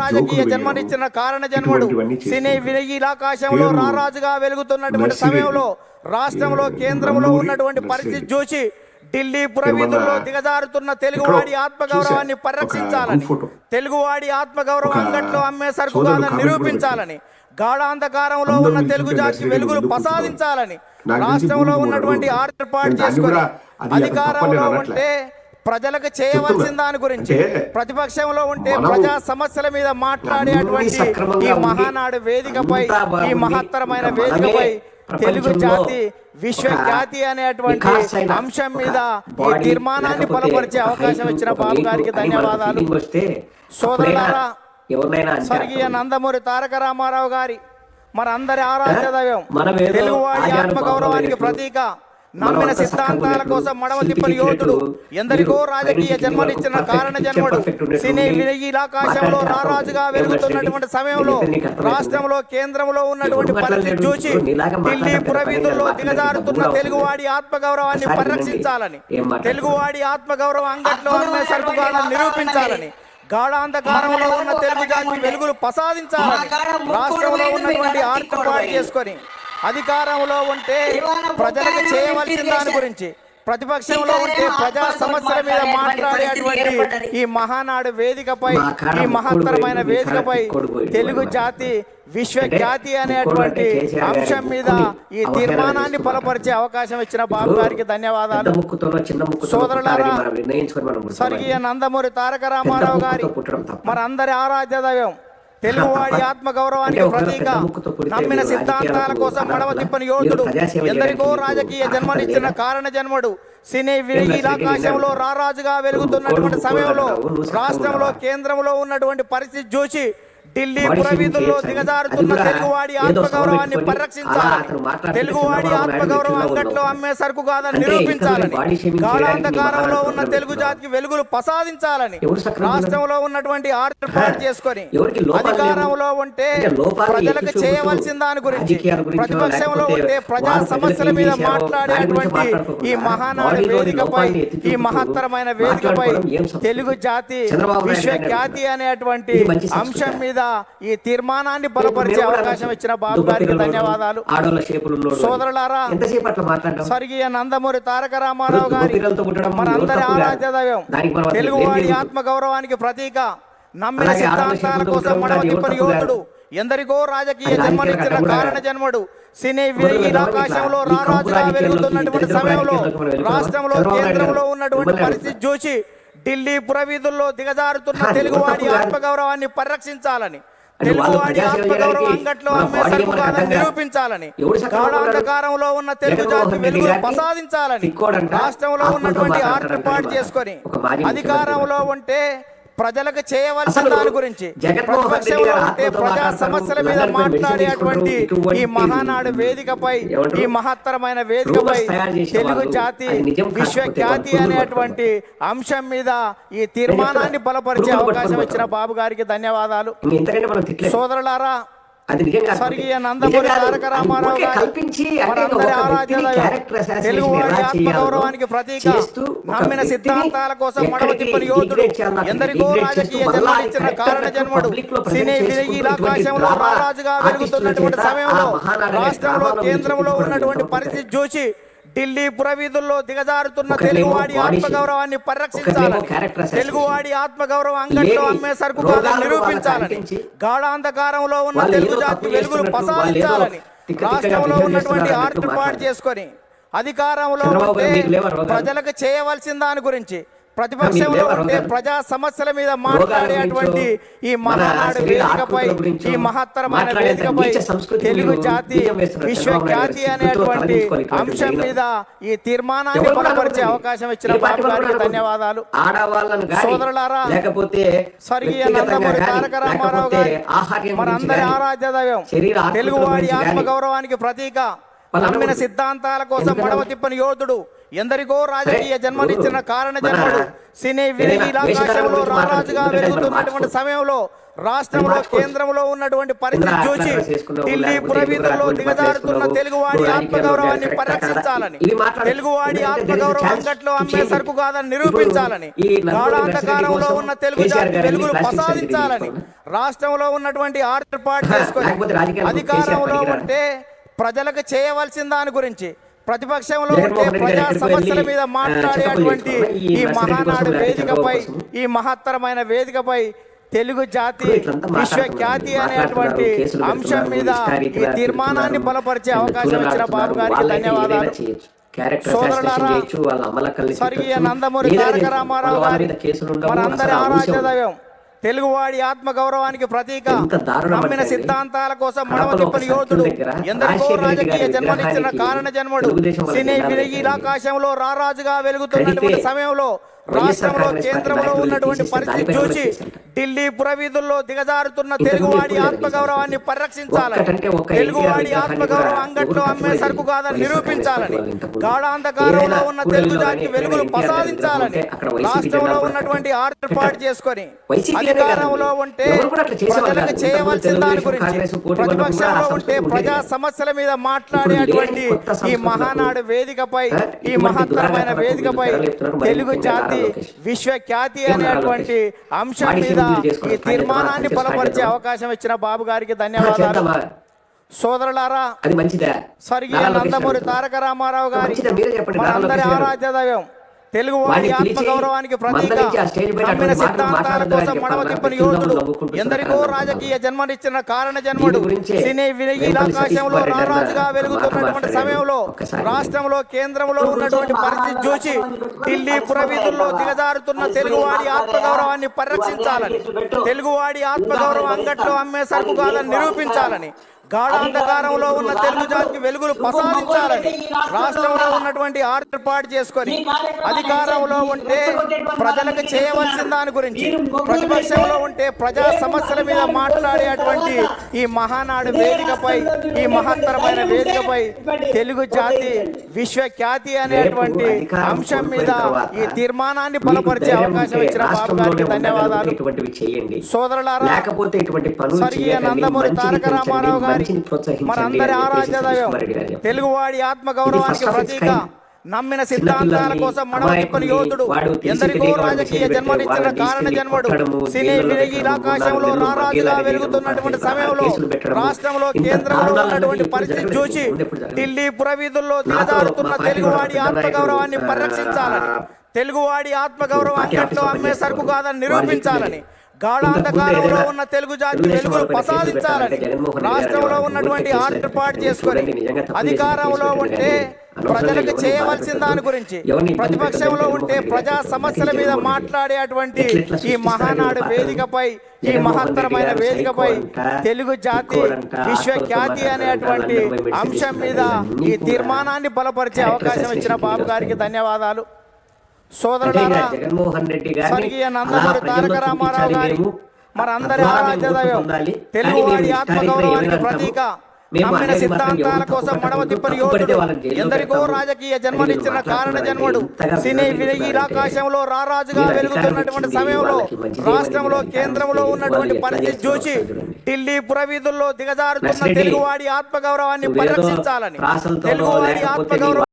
రాజకీయ జన్మనిచ్చిన కారణ జన్ముడు సినీ వినీలాకాశంలో పేరు రారాజుగా వెలుగుతున్నటువంటి. సమయంలో రాష్ట్రంలో కేంద్రంలో ఉన్నటువంటి. పరిస్థితి చూసి ఢిల్లీ పురవీధుల్లో దిగజారుతున్న తెలుగువాడి ఆత్మగౌరవాన్ని పరిరక్షించాలని. తెలుగువాడి ఆత్మగౌరవం అంగట్లో అమ్మే సరుకు కాదని నిరూపించాలని గాఢాంధకారంలో ఉన్న తెలుగు నర్సిరెడ్డి వెలుగులు ప్రసాదించాలని రాష్ట్రంలో ఉన్నటువంటి నేను దాన్ని చేసుకొని అధికారంలో ఉంటే ప్రజలకు చేయవలసిన దాని గురించి ప్రతిపక్షంలో ఉంటే ప్రజా సమస్యల మీద మాట్లాడేటువంటి ఈ మహానాడు వేదికపై ఈ మహత్తరమైన వేదికపై తెలుగు జాతి విశ్వ జాతి అనేటువంటి అంశం మీద ఈ తీర్మానాన్ని బలపరిచే అవకాశం ఇచ్చిన బాబు గారికి ధన్యవాదాలు. సోదరులారా, స్వర్గీయ. నందమూరి తారక రామారావు గారి మరి అందరి ఆరాధ్య దైవం. తెలుగువాడి ఆజాను ఆత్మగౌరవానికి ప్రతీక. నమ్మిన సిద్ధాంతాల కోసం ఉన్నట్లు, తిప్పని యోధుడు ఎందరికో రాజకీయ జన్మనిచ్చిన కారణ జన్ముడు సినీ మాట్లాడితే రారాజుగా. వెలుగుతున్నటువంటి సమయంలో. రాష్ట్రంలో కేంద్రంలో ఉన్నటువంటి పరిస్థితి. చూసి ఢిల్లీ పురవీధుల్లో. దిగజారుతున్న తెలుగువాడి ఆత్మగౌరవాన్ని పరిరక్షించాలని? తెలుగువాడి ఆత్మగౌరవం అంగట్లో కాదని నిరూపించాలని గాఢాంధకారంలో ఉన్న తెలుగు జాతి వెలుగులు ప్రసాదించాలని రాష్ట్రంలో ఉన్నటువంటి ఆర్తపాటు చేసుకొని అధికారంలో ఉంటే ప్రజలకు చేయవలసిన దాని గురించి ప్రతిపక్షంలో ఉంటే ప్రజా సమస్యల మీద మాట్లాడేటువంటి ఈ మహానాడు వేదికపై ఈ మహత్తరమైన వేదికపై తెలుగు జాతి విశ్వ జాతి అనేటువంటి అంశం మీద ఈ తీర్మానాన్ని బలపరిచే అవకాశం ఇచ్చిన బాబు గారికి ధన్యవాదాలు. సోదరులారా. స్వర్గీయ నందమూరి తారక రామారావు గారి ముక్కుతో పుట్టడం తప్ప. మరి అందరి ఆరాధ్య దైవం. తెలుగువాడి ఆత్మ గౌరవానికి ప్రతీక. నమ్మిన సిద్ధాంతాల కోసం అర్హులా? తిప్పని యోధుడు. ఎందరికో రాజకీయ జన్మనిచ్చిన కారణ జన్ముడు. సినీ సిటీ రారాజుగా వెలుగుతున్నటువంటి సమయంలో రాష్ట్రంలో? కేంద్రంలో ఉన్నటువంటి పరిస్థితి చూసి ఢిల్లీ పురవీధుల్లో దిగజారుతున్న తెలుగువాడి ఆత్మగౌరవాన్ని పరిరక్షించాలని తెలుగువాడి ఆత్మగౌరవం అంగట్లో. అమ్మే సరుకు కాదని నిరూపించాలని గాఢాంధకారంలో ఉన్న తెలుగు జాతికి వెలుగులు ప్రసాదించాలని రాష్ట్రంలో ఉన్నటువంటి చేసుకొని ఎవరికి లోపాలు లేవు? అధికారంలో ఉంటే ప్రజలకు చేయవలసిన దాని గురించి ప్రతిపక్షంలో ఉంటే ప్రజా సమస్యల మీద మాట్లాడేటువంటి ఈ మహానాడు వేదికపై ఈ మహత్తరమైన వేదికపై? తెలుగు జాతి చంద్రబాబు నాయుడు విశ్వ గారిని ఖ్యాతి అనేటువంటి. అంశం మీద ఈ తీర్మానాన్ని బలపరిచే అవకాశం ఇచ్చిన బాబు గారికి ధన్యవాదాలు. సోదరులారా, స్వర్గీయ నందమూరి తారక రామారావు గారి మన కాదు. ఆరాధ్య దైవం మనం తెలుగువాడి. ఆత్మ గౌరవానికి ప్రతీక నమ్మిన సిద్ధాంతాల కోసం కాదు. యోధుడు ఎందరికో రాజకీయ జన్మనిచ్చిన కారణ జన్ముడు సినీ ఈ కంపు రారాజుగా వెలుగుతున్నటువంటి సమయంలో మనం? రాష్ట్రంలో కేంద్రంలో ఉన్నటువంటి పరిస్థితి చూసి ఢిల్లీ పురవీధుల్లో దిగజారుతున్న తెలుగువాడి. ఆత్మగౌరవాన్ని పరిరక్షించాలని తెలుగువాడి ఆత్మగౌరవం అంగట్లో. నిరూపించాలని? గాఢాంధకారంలో ఉన్న తెలుగు జాతి గారిని ప్రసాదించాలని రాష్ట్రంలో ఉన్నటువంటి ఆర్పాటు ఇవాళ. చేసుకొని అధికారంలో ఉంటే ప్రజలకు చేయవలసిన దాని గురించి. ప్రతిపక్షంలో ఉంటే ప్రజా సమస్యల మీద మాట్లాడేటువంటి ఈ మహానాడు వేదికపై? ఈ మహత్తరమైన వేదికపై తెలుగు జాతి అది నిజం విశ్వ కాకపోతే ఖ్యాతి వాళ్ళు అనేటువంటి అంశం మీద ఈ తీర్మానాన్ని బలపరిచే అవకాశం ఇచ్చిన బాబు గారికి ధన్యవాదాలు. సోదరులారా అది నిజం కాదు. స్వర్గీయ నిజం నందమూరి కాదు. తారక అది రామారావు ఊరికే గారు కల్పించి చేస్తూ నమ్మిన సిద్ధాంతాల కోసం తిప్పని యోధుడు ఎందరికో రాజకీయ కారణ జన్ముడు సినీ రారాజుగా వెలుగుతున్నటువంటి సమయంలో రాష్ట్రంలో కేంద్రంలో ఉన్నటువంటి పరిస్థితి చూసి ఢిల్లీ పురవీధుల్లో దిగజారుతున్న తెలుగువాడి body ఆత్మ shape, గౌరవాన్ని ఒకరినేమో పరిరక్షించాలని. తెలుగువాడి ఆత్మ గౌరవం అంగట్లో అమ్మే సరుకు కాదని నిరూపించాలని గాఢాంధకారంలో ఉన్న తెలుగు జాతి ఏదో ప్రసాదించాలని రాష్ట్రంలో ఉన్నటువంటి మాట్లాడారు. చేసుకొని అధికారంలో ఉంటే? ప్రజలకు చేయవలసిన దాని గురించి ప్రతిపక్షంలో రోగాలు? ప్రజా సమస్యల మీద మాట్లాడేటువంటి ఈ మహానాడు వేదికపై ఈ మహత్తరమైన వేదికపై తెలుగు జాతి బీజం వేస్తున్నారు విశ్వ చంద్రబాబు నాయుడు ఖ్యాతి గారు. అనేటువంటి అంశం. మీద ఈ తీర్మానాన్ని బలపరిచే? అవకాశం ఇచ్చిన బాబు గారికి? ధన్యవాదాలు సోదరులారా, లేకపోతే స్వర్గీయ నందమూరి తారక రామారావు గారి ఆహార్యం మన గురించి అందరి గాని, ఆరాధ్య దైవం తెలుగువాడి ఆత్మ గౌరవానికి ప్రతీక నమ్మిన. సిద్ధాంతాల కోసం? మడమ తిప్పని యోధుడు ఎందరికో రాజకీయ జన్మనిచ్చిన కారణ జన్ముడు సినీ గురించి రారాజుగా వెలుగుతున్నటువంటి. సమయంలో రాష్ట్రంలో. కేంద్రంలో ఉన్నటువంటి పరిస్థితి చూసి ఢిల్లీ పురవీధుల్లో దిగజారుతున్న తెలుగువాడి ఆత్మగౌరవాన్ని? పరిరక్షించాలని. తెలుగువాడి ఆత్మగౌరవం అంగట్లో అమ్మే. సరుకు కాదని నిరూపించాలని గాఢాంధకారంలో ఉన్న తెలుగు జాతి సర్జరీ ప్రసాదించాలని. రాష్ట్రంలో ఉన్నటువంటి లేకపోతే చేసుకొని అధికారంలో ఉంటే ప్రజలకు చేయవలసిన దాని గురించి ప్రతిపక్షంలో ఉంటే ప్రజా సమస్యల మీద మాట్లాడేటువంటి ఈ మహానాడు వేదికపై. ఈ మహత్తరమైన వేదికపై తెలుగు జాతి విశ్వఖ్యాతి అనేటువంటి అంశం మీద ఈ తీర్మానాన్ని బలపరిచే అవకాశం ఇచ్చిన బాబు గారికి ధన్యవాదాలు. స్వర్గీయ నందమూరి తారక. రామారావు గారి మనందరి ఆరాధ్య దైవం. తెలుగువాడి ఆత్మ గౌరవానికి ప్రతీక నమ్మిన సిద్ధాంతాల కోసం ఒక తిప్పని యోధుడు. ఎందరికో రాజకీయ జన్మనిచ్చిన కారణ జన్ముడు సినీ? ఆకాశంలో రారాజుగా వెలుగుతున్నటువంటి సమయంలో రాష్ట్రంలో కేంద్రంలో ఉన్నటువంటి పరిస్థితి చూసి. ఢిల్లీ పురవీధుల్లో దిగజారుతున్న తెలుగువాడి ముందు ఆత్మ గౌరవాన్ని పరిరక్షించాలని తెలుగువాడి ఎన్టీఆర్ ఆత్మ విగ్రహాన్ని గౌరవం కూడా అంగట్లో అమ్మే సరుకు కాదని నిరూపించాలని గాఢాంధకారంలో ఉన్న తెలుగు జాతికి ఎక్కడైనా వెలుగులు ప్రసాదించాలని రాష్ట్రంలో ఉన్నటువంటి ఆర్పాటు చేసుకొని వైసీపీ అధికారంలో ఉంటే ప్రజలకు. చేయవలసిన దాని గురించి ప్రతిపక్షంలో ఉంటే ప్రజా. సమస్యల మీద మాట్లాడేటువంటి ఈ మహానాడు వేదికపై ఈ మహత్తరమైన వేదికపై తెలుగు జాతి ఏం నారా అనేటువంటి? అంశం మీద ఈ? తీర్మానాన్ని బలపరిచే? అవకాశం ఇచ్చిన బాబు గారికి ధన్యవాదాలు? సోదరులారా అది మంచిదా స్వర్గీయ నందమూరి. తారక రామారావు గారి గారు. ఆరాధ్య దైవం తెలుగు వారి గౌరవానికి ప్రతీక మందలించి ఆ స్టేజ్ పైన నమ్మిన అటువంటి మాటలు సిద్ధాంతాల కోసం తిప్పని యోధుడు నవ్వుకుంటూ ఎందరికో రాజకీయ జన్మనిచ్చిన కారణ జన్ముడు సినీ ఆకాశంలో రారాజుగా రెడ్డి వెలుగుతున్నటువంటి. సమయంలో. రాష్ట్రంలో కేంద్రంలో ఉన్నటువంటి పరిస్థితి చూసి ఢిల్లీ పురవీధుల్లో దిగజారుతున్న తెలుగువాడి ఆత్మ గౌరవాన్ని పరిరక్షించాలని తెలుగువాడి ఆత్మ గౌరవం అంగట్లో అమ్మే సరుకు కాదని నిరూపించాలని గాఢాంధకారంలో ఉన్న తెలుగు జాతికి వెలుగులు ప్రసాదించాలని రాష్ట్రంలో ఉన్నటువంటి ఆర్పాటు చేసుకొని అధికారంలో ఉంటే ప్రజలకు చేయవలసిన దాని గురించి ప్రతిపక్షంలో ఉంటే ప్రజా సమస్యల మీద మాట్లాడేటువంటి ఈ మహానాడు వేదికపై ఈ మహత్తరమైన వేదికపై తెలుగు జాతి విశ్వఖ్యాతి అనేటువంటి అంశం మీద ఈ తీర్మానాన్ని బలపరిచే అవకాశం ఇచ్చిన బాబు గారికి ధన్యవాదాలు సోదరులారా లేకపోతే ఇటువంటి పనులు. నందమూరి తారక రామారావు గారి మంచిని ప్రోత్సహించండి మనందరి చెప్పారు. తెలుగువాడి ఆత్మ గౌరవానికి ప్రతీక. నమ్మిన సిద్ధాంతాల కోసం అమాయకుల్ని, యోధుడు ఎందరికో రాజకీయ జన్మనిచ్చిన కారణ జన్ముడు సినీ విరిగి పెట్టడము, ఆకాశంలో నెలలు వెలుగుతున్నటువంటి సమయంలో రాష్ట్రంలో కేంద్రంలో ఉన్నటువంటి పరిస్థితి. చూసి. ఢిల్లీ పురవీధుల్లో పార్టీ తెలుగువాడి వాడు ఆత్మ పెద్ద గౌరవాన్ని నాయకుడు, పరిరక్షించాలని తెలుగువాడి ఆత్మ గౌరవం పార్టీ అంగట్లో ఆఫీసులో అమ్మే సరుకు. కాదని నిరూపించాలని. గాఢాంధకారంలో ఉన్న తెలుగు తెలుగుదేశం వెలుగులు ప్రసాదించాలని రాష్ట్రంలో ఉన్నటువంటి ఆర్పాటు చేసుకొని అధికారంలో ఉంటే ప్రజలకు చేయవలసిన దాని. గురించి ప్రతిపక్షంలో. ఉంటే ప్రజా సమస్యల మీద మాట్లాడేటువంటి ఈ మహానాడు? వేదికపై ఈ మహత్తరమైన వేదికపై తెలుగు జాతి విశ్వఖ్యాతి అనేటువంటి అంశం మీద ఈ తీర్మానాన్ని బలపరిచే అవకాశం ఇచ్చిన బాబు గారికి. ధన్యవాదాలు సోదరులారా జగన్మోహన్ రెడ్డి గారిని నందమూరి తారక రామారావు గారి. మనందరి తద్వారా ఆరాధ్య మేము దైవం పొందాలి. తెలుగువాడి కానీ మేము ఆత్మ హిస్టారిక్గా గౌరవానికి ఏమని ప్రతీక నమ్మిన సిద్ధాంతాల కోసం పట్టకూడదు. తిప్పని యోధుడు ఎందరికో. రాజకీయ జన్మనిచ్చిన కారణ జన్ముడు సినీ ఆకాశంలో రారాజుగా వెలుగుతున్నటువంటి సమయంలో రాష్ట్రంలో కేంద్రంలో ఉన్నటువంటి పరిస్థితి చూసి. ఢిల్లీ పురవీధుల్లో దిగజారుతున్న తెలుగువాడి ఆత్మ గౌరవాన్ని నువ్వేదో పరిరక్షించాలని తెలుగువాడి లేకపోతే ఆత్మ నీ గౌరవం